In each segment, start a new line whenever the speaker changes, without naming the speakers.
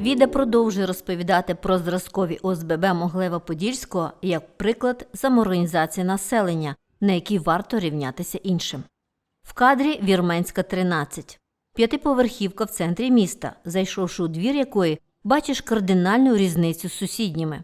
Віда продовжує розповідати про зразкові ОСББ Моглева-Подільського як приклад самоорганізації населення, на який варто рівнятися іншим. В кадрі Вірменська 13. П'ятиповерхівка в центрі міста, зайшовши у двір якої, бачиш кардинальну різницю з сусідніми.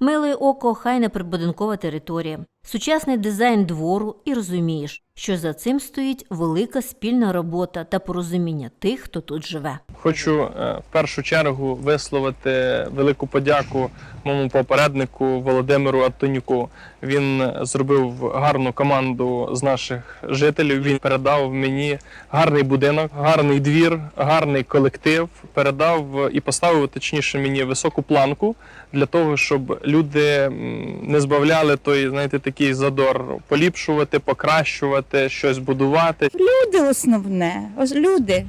Милує око охайна прибудинкова територія, сучасний дизайн двору і розумієш, що за цим стоїть велика спільна робота та порозуміння тих, хто тут живе.
Хочу е, в першу чергу висловити велику подяку моєму попереднику Володимиру Антонюку. Він зробив гарну команду з наших жителів. Він передав мені гарний будинок, гарний двір, гарний колектив. Передав і поставив точніше мені високу планку для того, щоб люди не збавляли той, знаєте, такий задор поліпшувати, покращувати, щось будувати.
Люди основне, люди.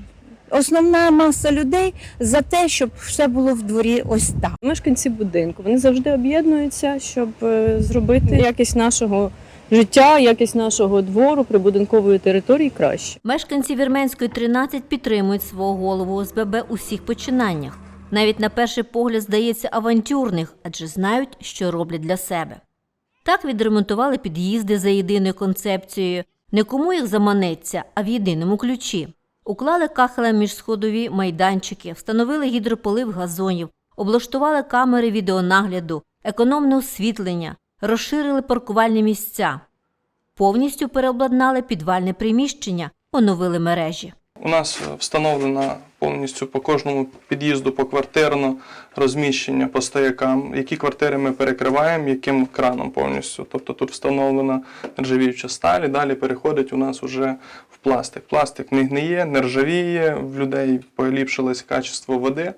Основна маса людей за те, щоб все було в дворі ось так.
Мешканці будинку вони завжди об'єднуються, щоб е, зробити якість нашого життя, якість нашого двору, прибудинкової території краще.
Мешканці Вірменської 13 підтримують свого голову ОСББ у всіх починаннях. Навіть на перший погляд здається авантюрних, адже знають, що роблять для себе. Так відремонтували під'їзди за єдиною концепцією, не кому їх заманеться, а в єдиному ключі. Уклали кахелем міжсходові майданчики, встановили гідрополив газонів, облаштували камери відеонагляду, економне освітлення, розширили паркувальні місця. Повністю переобладнали підвальне приміщення, оновили мережі.
У нас встановлено повністю по кожному під'їзду поквартирно розміщення по стоякам, які квартири ми перекриваємо, яким краном повністю. Тобто тут встановлена нержавіюча сталь, і далі переходить у нас уже в пластик. Пластик не гниє, не ржавіє, в людей поліпшилось качество води.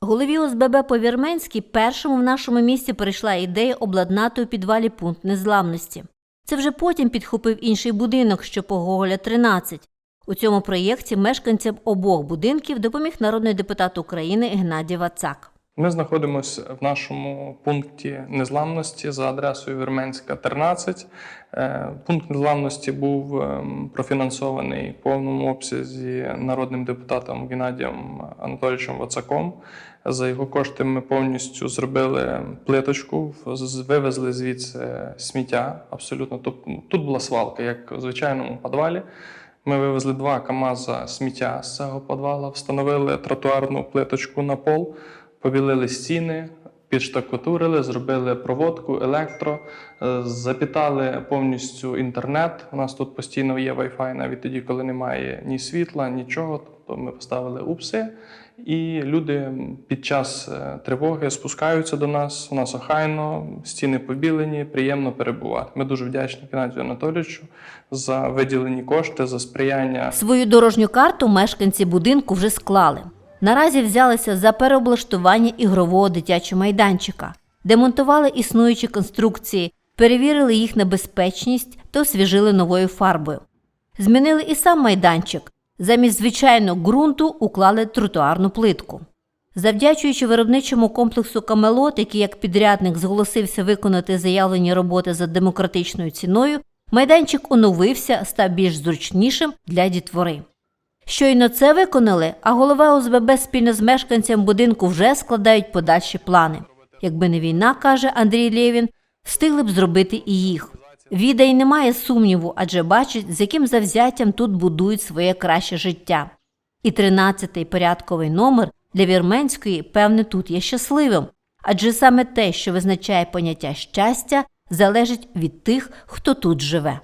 Голові ОСББ Повірменській першому в нашому місті прийшла ідея обладнати у підвалі пункт незламності. Це вже потім підхопив інший будинок, що по Гоголя 13. У цьому проєкті мешканцям обох будинків допоміг народний депутат України Геннадій Вацак.
Ми знаходимося в нашому пункті незламності за адресою Вірменська 13. Е, Пункт незламності був ем, профінансований в повному обсязі народним депутатом Геннадієм Анатолійовичем Вацаком. За його кошти ми повністю зробили плиточку, вивезли звідси сміття. Абсолютно Тобто, тут була свалка, як в звичайному підвалі. Ми вивезли два КАМАЗа сміття з цього підвала, встановили тротуарну плиточку на пол, побілили стіни, підштакотурили, зробили проводку, електро, е, запітали повністю інтернет. У нас тут постійно є Wi-Fi, навіть тоді, коли немає ні світла, нічого. Тобто ми поставили упси, і люди під час е, тривоги спускаються до нас. У нас охайно, стіни побілені, приємно перебувати. Ми дуже вдячні Геннадію Анатолійовичу за виділені кошти, за сприяння
Свою дорожню карту мешканці будинку вже склали. Наразі взялися за переоблаштування ігрового дитячого майданчика, демонтували існуючі конструкції, перевірили їх на безпечність та освіжили новою фарбою. Змінили і сам майданчик. Замість звичайного ґрунту уклали тротуарну плитку. Завдячуючи виробничому комплексу Камелот, який як підрядник зголосився виконати заявлені роботи за демократичною ціною, майданчик оновився, став більш зручнішим для дітвори. Щойно це виконали, а голова ОСББ спільно з мешканцем будинку вже складають подальші плани. Якби не війна, каже Андрій Лєвін, встигли б зробити і їх. Віда й немає сумніву, адже бачить, з яким завзяттям тут будують своє краще життя. І тринадцятий порядковий номер для Вірменської, певне, тут є щасливим, адже саме те, що визначає поняття щастя, залежить від тих, хто тут живе.